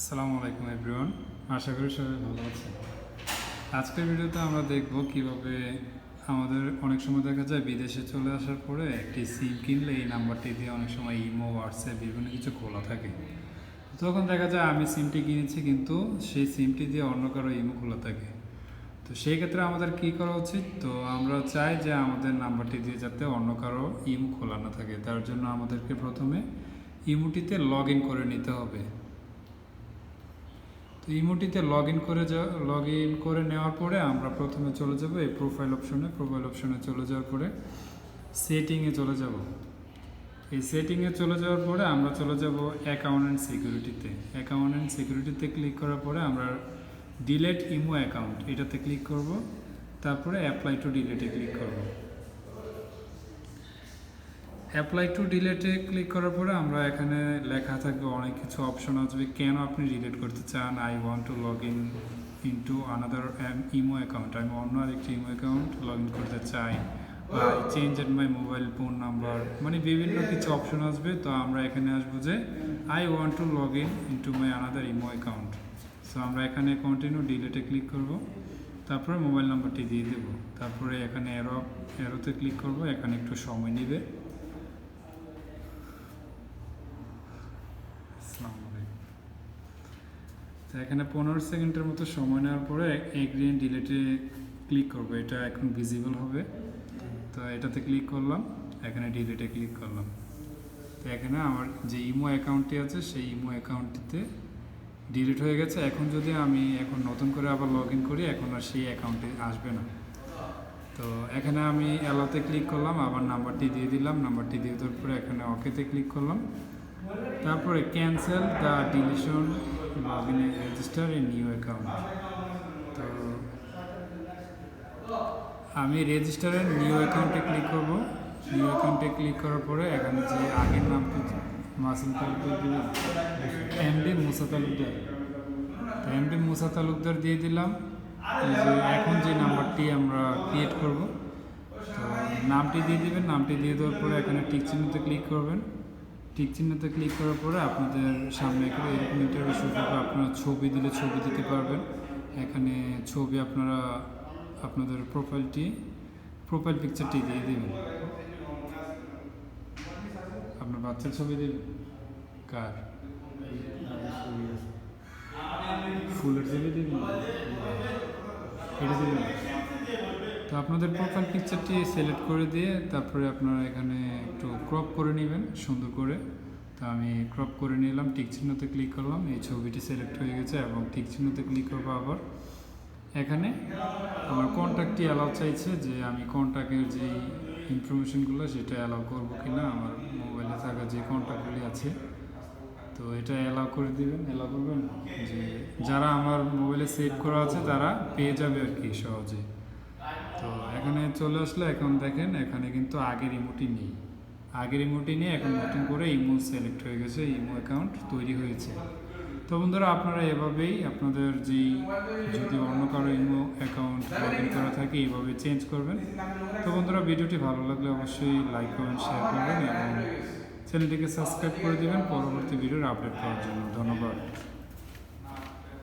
আসসালামু আলাইকুম এভরিওয়ান আশা করি সবাই ভালো আছেন। আজকের ভিডিওতে আমরা দেখব কীভাবে আমাদের অনেক সময় দেখা যায় বিদেশে চলে আসার পরে একটি সিম কিনলে এই নাম্বারটি দিয়ে অনেক সময় ইমো, হোয়াটসঅ্যাপ, বিভিন্ন কিছু খোলা থাকে। তখন দেখা যায় আমি সিমটি কিনেছি, কিন্তু সেই সিমটি দিয়ে অন্য কারও ইমো খোলা থাকে। তো সেই ক্ষেত্রে আমাদের কি করা উচিত? তো আমরা চাই যে আমাদের নাম্বারটি দিয়ে যাতে অন্য কারও ইমো খোলা না থাকে। তার জন্য আমাদেরকে প্রথমে ইমোটিতে লগ ইন করে নিতে হবে। তো ইমোটিতে লগ ইন করে যা লগ ইন করে নেওয়ার পরে আমরা প্রথমে চলে যাব এই প্রোফাইল অপশনে প্রোফাইল অপশনে চলে যাওয়ার পরে সেটিংয়ে চলে যাব। এই সেটিংয়ে চলে যাওয়ার পরে আমরা চলে যাব অ্যাকাউন্ট অ্যান্ড সিকিউরিটিতে অ্যাকাউন্ট অ্যান্ড সিকিউরিটিতে ক্লিক করার পরে আমরা ডিলেট ইমো অ্যাকাউন্ট এটাতে ক্লিক করব। তারপরে অ্যাপ্লাই টু ডিলেটে ক্লিক করব। অ্যাপ্লাই টু ডিলেটে ক্লিক করার পরে আমরা এখানে লেখা থাকবে অনেক কিছু অপশন আসবে। কেন আপনি ডিলেট করতে চান? I want to log in into another imo account আমি অন্য আরেকটি ইমো অ্যাকাউন্ট লগ ইন করতে চাই। বা change at my mobile phone number মানে বিভিন্ন কিছু অপশন আসবে। তো আমরা এখানে আসব যে I want to log in into my another imo account so আমরা এখানে কন্টিনিউ ডিলেটে ক্লিক করব। তারপরে মোবাইল নাম্বারটি দিয়ে দেব। তারপরে এখানে এরো এরোতে ক্লিক করব। এখানে একটু সময় নেবে। আসসালামু আলাইকুম। তো এখানে পনেরো সেকেন্ডের মতো সময় নেওয়ার পরে এগ্রিন ডিলেটে ক্লিক করব। এটা এখন ভিজিবল হবে। তো এটাতে ক্লিক করলাম, এখানে ডিলেটে ক্লিক করলাম। তো এখানে আমার যে ইমো অ্যাকাউন্টটি আছে, সেই ইমো অ্যাকাউন্টটিতে ডিলিট হয়ে গেছে। এখন যদি আমি এখন নতুন করে আবার লগ ইন করি, এখন আর সেই অ্যাকাউন্টে আসবে না। তো এখানে আমি অ্যালোতে ক্লিক করলাম, আবার নাম্বারটি দিয়ে দিলাম। নাম্বারটি দিয়ে দেওয়ার পরে এখানে ওকেতে ক্লিক করলাম। তারপরে cancel the deletion log register a new account তো আমি রেজিস্টারের নিউ অ্যাকাউন্টে ক্লিক করব। নিউ অ্যাকাউন্টে ক্লিক করার পরে এখানে যে আগের নামটি মাসুম তালুকদার এমডি মুসা তালুকদার। তো এমডি মুসা তালুকদার দিয়ে দিলাম। যে এখন যে নাম্বারটি আমরা ক্রিয়েট করব, তো নামটি দিয়ে দিবেন। নামটি দিয়ে দেওয়ার পরে এখানে টিক চিহ্নতে ক্লিক করবেন। টিক চিহ্নতে ক্লিক করার পরে আপনাদের সামনে একটা এরকম ইন্টারভিউ আপনারা ছবি দিলে ছবি দিতে পারবেন। এখানে ছবি আপনারা, আপনাদের প্রোফাইলটি প্রোফাইল পিকচারটি দিয়ে দেবেন। আপনার বাচ্চার ছবি দেবেন। কার? ফুলের ছবি দেবেন। এটা দেবেন। তো আপনাদের প্রোফাইল পিকচারটি সিলেক্ট করে দিয়ে তারপরে আপনারা এখানে একটু ক্রপ করে নেবেন, সুন্দর করে। তো আমি ক্রপ করে নিলাম, টিক চিহ্নতে ক্লিক করলাম, এই ছবিটি সিলেক্ট হয়ে গেছে এবং টিক চিহ্নতে ক্লিক করব আবার। এখানে আমার কন্ট্যাক্টটি অ্যালাউ চাইছে যে আমি কন্ট্যাক্টের যে ইনফরমেশনগুলো সেটা অ্যালাউ করব কি না আমার মোবাইলে থাকা যে কন্ট্যাক্টগুলি আছে। তো এটা অ্যালাউ করে দিবেন অ্যালাউ করবেন? যে যারা আমার মোবাইলে সেভ করা আছে তারা পেয়ে যাবে আর কি সহজে। তো এখানে চলে আসলে এখন দেখেন, এখানে কিন্তু আগের ইমোটি নেই। আগের ইমোটি নিয়ে এখন নতুন করে ইমো সিলেক্ট হয়ে গেছে ইমো অ্যাকাউন্ট তৈরি হয়েছে। তো বন্ধুরা, আপনারা এভাবেই আপনাদের যেই, যদি অন্য কারও ইমো অ্যাকাউন্ট লগ করা থাকে এইভাবে চেঞ্জ করবেন। তো বন্ধুরা, ভিডিওটি ভালো লাগলে অবশ্যই লাইক করবেন শেয়ার করবেন এবং চ্যানেলটিকে সাবস্ক্রাইব করে দেবেন। পরবর্তী ভিডিওর আপডেট পাওয়ার জন্য ধন্যবাদ।